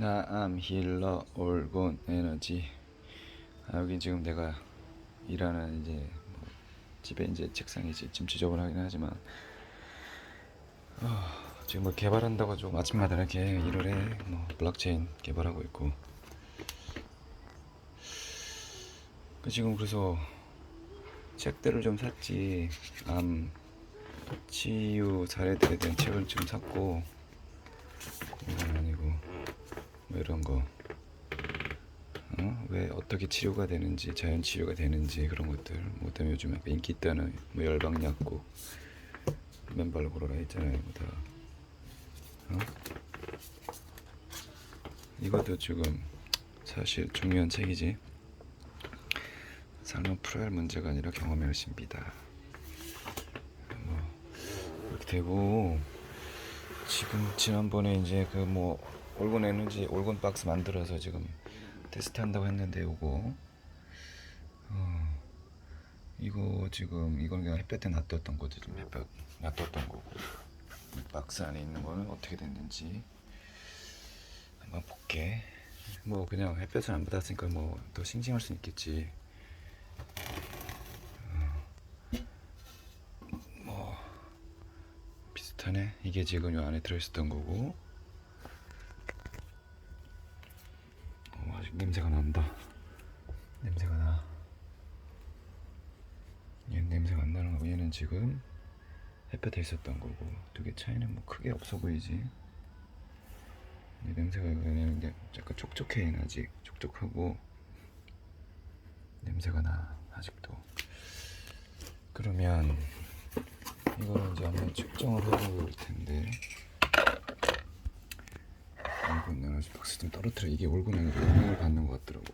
나 암 힐러 올곤 에너지 아, 여기 지금 내가 일하는 이제 뭐 집에 이제 책상이 이제 좀 지저분하긴 하지만 어, 지금 뭐 개발한다고 좀 아침마다 이렇게 일을 해. 뭐 블록체인 개발하고 있고. 그 지금 그래서 책들을 좀 샀지. 암 치유 사례들에 대한 책을 좀 샀고 아니고 뭐 이런 거. 어? 왜 어떻게 치료가 되는지 자연 치료가 되는지 그런 것들 뭐 그다음에 요즘 약간 인기 있다는 뭐 열방약국 맨발로 걸어라 했잖아요 다 어? 이것도 지금 사실 중요한 책이지 삶은 풀어야 할 문제가 아니라 경험의 것입니다 뭐 이렇게 되고 지금 지난번에 이제 그뭐 올곤 에너지 올곤 박스 만들어서 지금 테스트 한다고 했는데 요거. 어, 이거 지금 이건 그냥 햇볕에 놔뒀던 거지 좀 햇볕 놔뒀던 거고. 이 박스 안에 있는 거는 어떻게 됐는지 한번 볼게. 뭐 그냥 햇볕을 안 받았으니까 뭐 더 싱싱할 수 있겠지. 어, 뭐 비슷하네. 이게 지금 요 안에 들어있었던 거고 지금 햇볕에 있었던 거고 두 개 차이는 뭐 크게 없어 보이지. 이 냄새가 얘는 이제 약간 촉촉해 아직. 촉촉하고. 냄새가 나 아직도. 그러면 이거는 이제 한번 측정을 해볼 텐데. 올곤 에너지 박스 좀 떨어뜨려. 이게 올곤 에너지 영향을 받는 것 같더라고.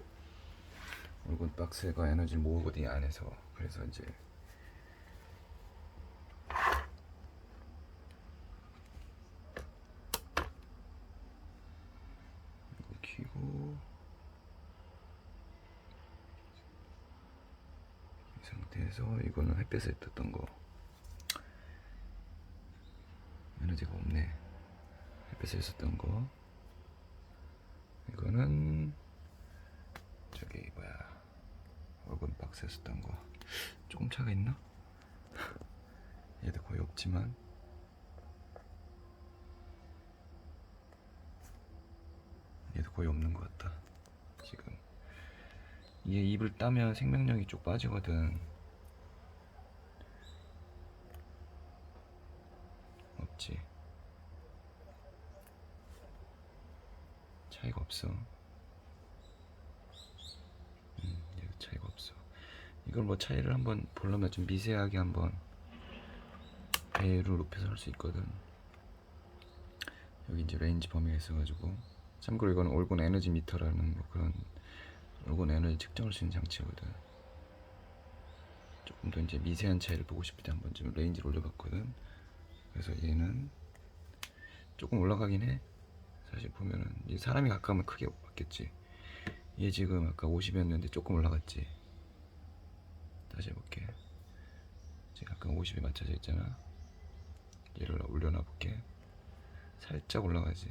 올곤 박스가 에너지를 모으거든 이 안에서. 그래서 이제 이 상태에서 이거는 햇볕에 떴던 거. 에너지가 없네. 햇볕에 있었던 거. 이거는 저기 뭐야. 얼굴 박스에 썼던 거. 조금 차가 있나? 얘도 거의 없지만 얘도 거의 없는 것 같다. 지금. 얘 입을 따면 생명력이 쭉 빠지거든. 없지. 차이가 없어. 음, 얘 차이가 없어. 이걸 뭐 차이를 한번 보려면 좀 미세하게 한번 배를 높여서 할 수 있거든. 여기 이제 레인지 범위가 있어가지고 참고로 이건 올곤 에너지 미터라는 뭐 그런 올곤 에너지 측정할 수 있는 장치거든. 조금 더 이제 미세한 차이를 보고 싶을 때 한번 좀 레인지를 올려봤거든. 그래서 얘는 조금 올라가긴 해. 사실 보면은 사람이 가까우면 크게 받겠지. 얘 지금 아까 50이었는데 조금 올라갔지. 다시 해볼게. 지금 아까 50에 맞춰져 있잖아. 얘를 올려놔 볼게. 살짝 올라가지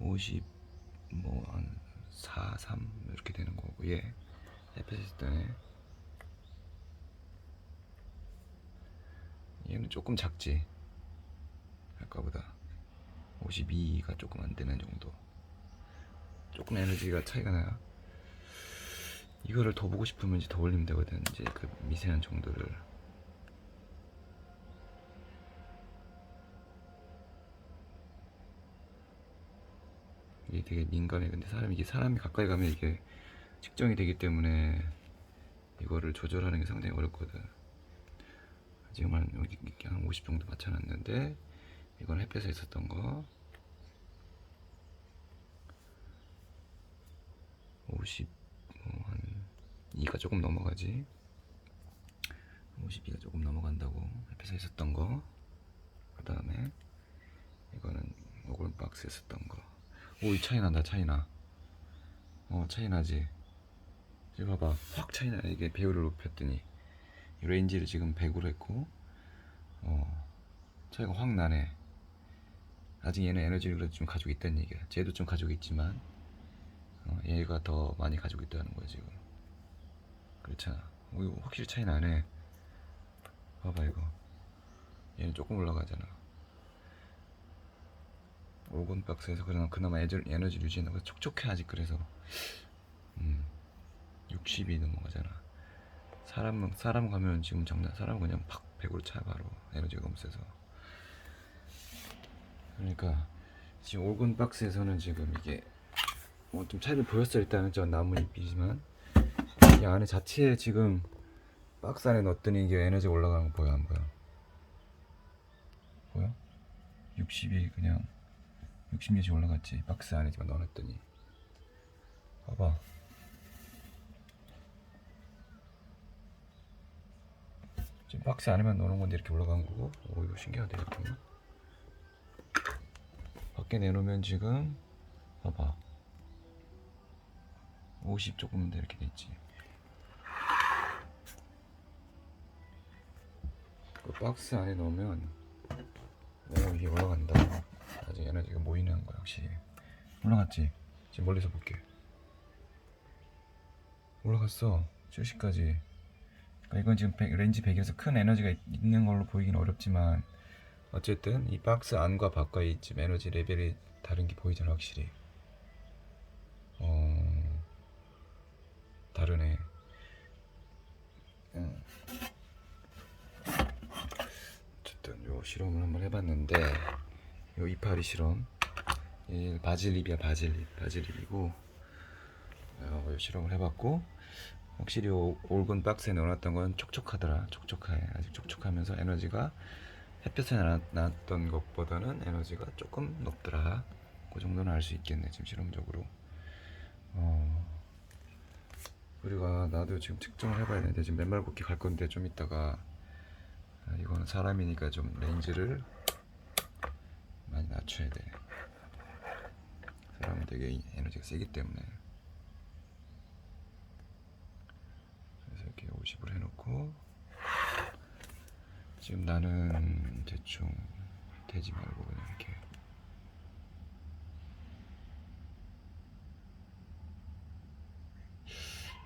50뭐한 4, 3 이렇게 되는 거고 있을 때는 얘는 조금 작지. 아까보다 52가 조금 안 되는 정도. 조금 에너지가 차이가 나요. 이거를 더 보고 싶으면 이제 더 올리면 되거든. 이제 그 미세한 정도를 이게 되게 민감해. 근데 사람이 이게 사람이 가까이 가면 이게 측정이 되기 때문에 이거를 조절하는 게 상당히 어렵거든. 지금 한 여기 한 50 정도 맞춰놨는데 이건 햇볕에 있었던 거. 50, 뭐 한 2가 조금 넘어가지? 52가 조금 넘어간다고 햇볕에 있었던 거. 그 다음에 이거는 오글 박스에 있었던 거 오 이 차이 난다 차이 나 어 차이 나지 지금 봐봐 확 차이 나 이게 배우를 높였더니 이 레인지를 지금 100으로 했고 어 차이가 확 나네 아직 얘는 에너지를 좀 가지고 있다는 얘기야. 쟤도 좀 가지고 있지만 어, 얘가 더 많이 가지고 있다는 거야 지금. 그렇잖아. 어, 이거 확실히 차이 나네. 봐봐 이거. 얘는 조금 올라가잖아. 오건 박스에서 그나마 그나마 에저- 에너지 유지하는 거 촉촉해 아직 그래서 음 60이 넘어가잖아. 사람 사람 가면 지금 장난 사람 그냥 팍 100으로 차 바로 에너지가 없어서. 그러니까 지금 올건 박스에서는 지금 이게 뭐 좀 차이를 보였어 일단은 저 나무 잎이지만 이 안에 자체에 지금 박스 안에 넣었더니 이게 에너지 올라가는 거 보여 안 보여? 보여? 60이 그냥 60몇이 올라갔지. 박스 안에 지금 넣어놨더니. 봐봐. 지금 박스 안에만 넣어놓은 건데 이렇게 올라간 거고. 오 이거 신기하다 잠깐만 밖에 내놓으면 지금 봐봐. 50 조금 더 이렇게 돼 있지. 그 박스 안에 넣으면 오 이게 올라간다 아직 에너지가 모이는 거야 확실히 올라갔지? 지금 멀리서 볼게. 올라갔어 70까지. 그러니까 이건 지금 100, 렌즈 100에서 큰 에너지가 있- 있는 걸로 보이긴 어렵지만 어쨌든 이 박스 안과 밖의 지금 에너지 레벨이 다른 게 보이잖아 확실히. 어 다르네. 응. 어쨌든 요 실험을 한번 해봤는데 요 이파리 실험. 이 바질립이야 바질립. 바질립이고 어, 요 실험을 해봤고 확실히 요 올건 박스에 넣어놨던 건 촉촉하더라. 촉촉해. 아직 촉촉하면서 에너지가 햇볕에 나- 나왔던 것보다는 에너지가 조금 높더라. 그 정도는 알 수 있겠네 지금 실험적으로. 어 아, 나도 지금 측정을 해봐야 되는데 지금 맨발 걷기 갈 건데 좀 이따가 아, 이거는 사람이니까 좀 렌즈를 많이 낮춰야 돼. 사람은 되게 이- 에너지가 세기 때문에. 그래서 이렇게 50으로 해놓고 지금 나는 대충 대지 말고 그냥 이렇게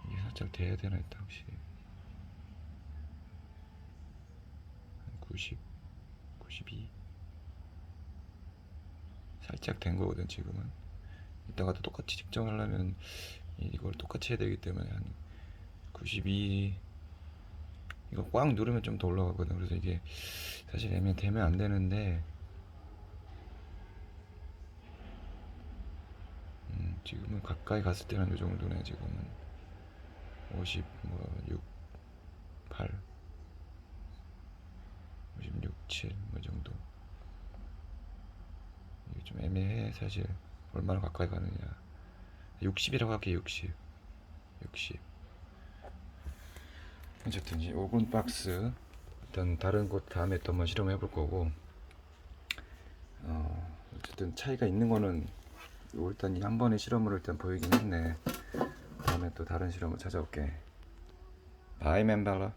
이게 살짝 돼야 되나 했다 혹시? 한 90, 92 살짝 된 거거든 지금은. 이따가 또 똑같이 측정하려면 이걸 똑같이 해야 되기 때문에 한 92 이거 꽉 누르면 좀 더 올라가거든. 그래서 이게 사실 애면 되면 안 되는데. 음, 지금은 가까이 갔을 때는 이 정도네 지금은. 50, 뭐 6, 8 56, 7, 뭐 정도 이게 좀 애매해 사실 얼마나 가까이 가느냐. 60이라고 할게 60 60 어쨌든 이제 오븐 박스 일단 다른 곳 다음에 또 한번 실험해 볼 거고. 어 어쨌든 차이가 있는 거는 요 일단 이 한 번의 실험으로 일단 보이긴 했네. 다음에 또 다른 실험을 찾아올게. 바이 맨발라